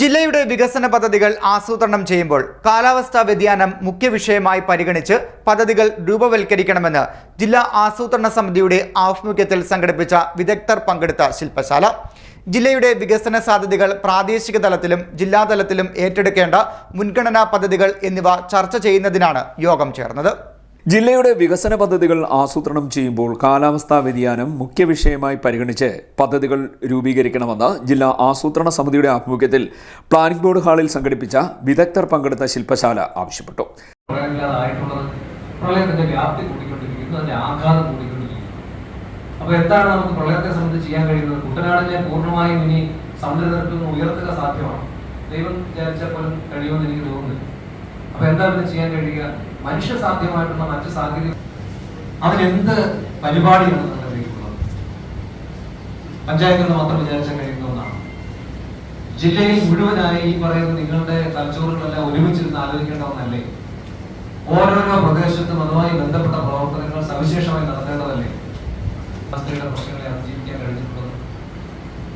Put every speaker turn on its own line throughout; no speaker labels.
ജില്ലയുടെ വികസന പദ്ധതികൾ ആസൂത്രണം ചെയ്യുമ്പോൾ കാലാവസ്ഥാ വ്യതിയാനം മുഖ്യ വിഷയമായി പരിഗണിച്ച് പദ്ധതികൾ രൂപവൽക്കരിക്കണമെന്ന് ജില്ലാ ആസൂത്രണ സമിതിയുടെ ആഭിമുഖ്യത്തിൽ സംഘടിപ്പിച്ച വിദഗ്ധർ പങ്കെടുത്ത ശില്പശാല. ജില്ലയുടെ വികസന സാധ്യതകൾ പ്രാദേശിക തലത്തിലും ജില്ലാതലത്തിലും ഏറ്റെടുക്കേണ്ട മുൻഗണനാ പദ്ധതികൾ എന്നിവ ചർച്ച ചെയ്യുന്നതിനാണ് യോഗം ചേർന്നത്.
ജില്ലയുടെ വികസന പദ്ധതികൾ ആസൂത്രണം ചെയ്യുമ്പോൾ കാലാവസ്ഥാ വ്യതിയാനം മുഖ്യ വിഷയമായി പരിഗണിച്ച് പദ്ധതികൾ രൂപീകരിക്കണമെന്ന് ജില്ലാ ആസൂത്രണ സമിതിയുടെ ആഭിമുഖ്യത്തിൽ പ്ലാനിംഗ് ബോർഡ് ഹാളിൽ സംഘടിപ്പിച്ച വിദഗ്ധർ പങ്കെടുത്ത ശില്പശാല ആവശ്യപ്പെട്ടു.
പ്രളയമില്ലാതായിട്ടുള്ളത് പ്രളയത്തിന്റെ വ്യാപ്തി കൂടിക്കൊണ്ടിരിക്കുന്നു അതിന്റെ ആഘാതം കൂടിക്കൊണ്ടിരിക്കുന്നു. അപ്പൊ എന്താണ് നമുക്ക് പ്രളയത്തെ സംബന്ധിച്ച് ചെയ്യാൻ കഴിയുന്നത്? കുട്ടനാടിനെ പൂർണമായും ഇനി സമുദ്രനിരപ്പിൽ നിന്ന് ഉയർത്തുക സാധ്യമാണ്? ദൈവം വിചാരിച്ചാൽ പോലും കഴിയുമെന്ന് എനിക്ക് തോന്നുന്നില്ല. അപ്പോൾ എന്താ ഇത് ചെയ്യാൻ കഴിയുക? മനുഷ്യ സാധ്യമായിട്ടുള്ള മറ്റു സാങ്കേതിക അതിനെന്ത് പരിപാടിയാണ് നിങ്ങൾ കയ്യിലുള്ളത് പഞ്ചായത്തിൽ നിന്ന് മാത്രം വിചാരിച്ചാൽ കഴിയുന്ന ഒന്നാണ്. ജില്ലയിൽ മുഴുവനായി ഈ പറയുന്ന നിങ്ങളുടെ തലച്ചോറുകളെല്ലാം ഒരുമിച്ചിരുന്ന് ആലോചിക്കേണ്ട ഒന്നല്ലേ? ഓരോരോ പ്രദേശത്തും അതുമായി ബന്ധപ്പെട്ട പ്രവർത്തനങ്ങൾ സവിശേഷമായി നടത്തേണ്ടതല്ലേ? അവസ്ഥയുടെ പ്രശ്നങ്ങളെ അതിജീവിക്കാൻ കഴിഞ്ഞിട്ടുള്ളത്.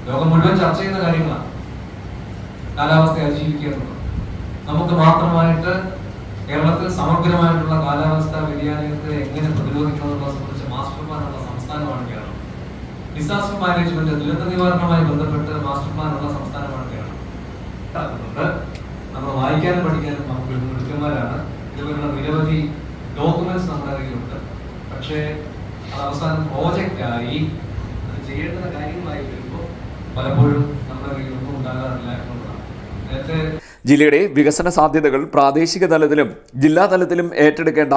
ലോകം മുഴുവൻ ചർച്ച ചെയ്യുന്ന കാര്യങ്ങളാണ്. കാലാവസ്ഥയെ അതിജീവിക്കുക എന്നുള്ളത് നമുക്ക് മാത്രമായിട്ട് കേരളത്തിൽ സമഗ്രമായിട്ടുള്ള കാലാവസ്ഥാ വ്യതിയാനത്തെ എങ്ങനെ പ്രതിരോധിക്കണം എന്നുള്ളത് സംബന്ധിച്ച് മാസ്റ്റർ പ്ലാനുള്ള സംസ്ഥാനമാണ് കേരളം. ഡിസാസ്റ്റർ മാനേജ്മെന്റ് ദുരന്ത നിവാരണവുമായി ബന്ധപ്പെട്ട് മാസ്റ്റർ പ്ലാൻ ഉള്ള സംസ്ഥാനമാണ് കേരളം. നമ്മൾ വായിക്കാനും പഠിക്കാനും നമുക്ക് മിടുക്കന്മാരാണ് ഇതുപോലുള്ള നിരവധി ഡോക്യുമെന്റ്സ് നമ്മുടെ കയ്യിലുണ്ട്. പക്ഷേ അത് അവസാനം പ്രോജക്റ്റ് ആയി അത് ചെയ്യേണ്ടുന്ന കാര്യങ്ങളായി വരുമ്പോൾ പലപ്പോഴും നമ്മുടെ കയ്യിൽ ഒന്നും ഉണ്ടാകാറില്ല എന്നുള്ളതാണ്. നേരത്തെ
ജില്ലയുടെ വികസന സാധ്യതകൾ പ്രാദേശിക തലത്തിലും ജില്ലാ തലത്തിലും ഏറ്റെടുക്കേണ്ട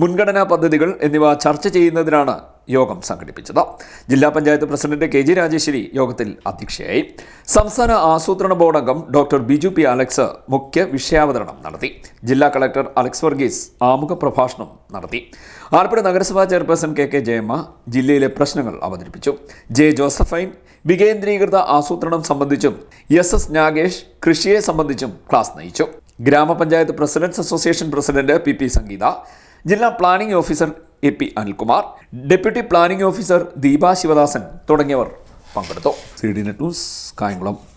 മുൻഗണനാ പദ്ധതികൾ എന്നിവ ചർച്ച ചെയ്യുന്നതിനാണ് യോഗം സംഘടിപ്പിച്ചത്. ജില്ലാ panchayat president K G Rajeshwari യോഗത്തിൽ അധ്യക്ഷയായി. സംസ്ഥാന ആസൂത്രണ ബോർഡ് അംഗം ഡോക്ടർ ബിജു പി അലക്സ് മുഖ്യ വിഷയാവതരണം നടത്തി. ജില്ലാ കളക്ടർ അലക്സ് വർഗീസ് ആമുഖ പ്രഭാഷണം നടത്തി. ആലപ്പുഴ നഗരസഭാ ചെയർപേഴ്സൺ കെ കെ ജയമ്മ ജില്ലയിലെ പ്രശ്നങ്ങൾ അവതരിപ്പിച്ചു. ജെ ജോസഫൈൻ വികേന്ദ്രീകൃത ആസൂത്രണം സംബന്ധിച്ചും എസ് എസ് നാഗേഷ് കൃഷിയെ സംബന്ധിച്ചും ക്ലാസ് നയിച്ചു. ഗ്രാമപഞ്ചായത്ത് presidents association president P P Sangeetha ജില്ലാ planning officer A P Anilkumar deputy planning officer Deepa Sivadasan തുടങ്ങിയവർ പങ്കെടുത്തു. C D net news Kayamkulam.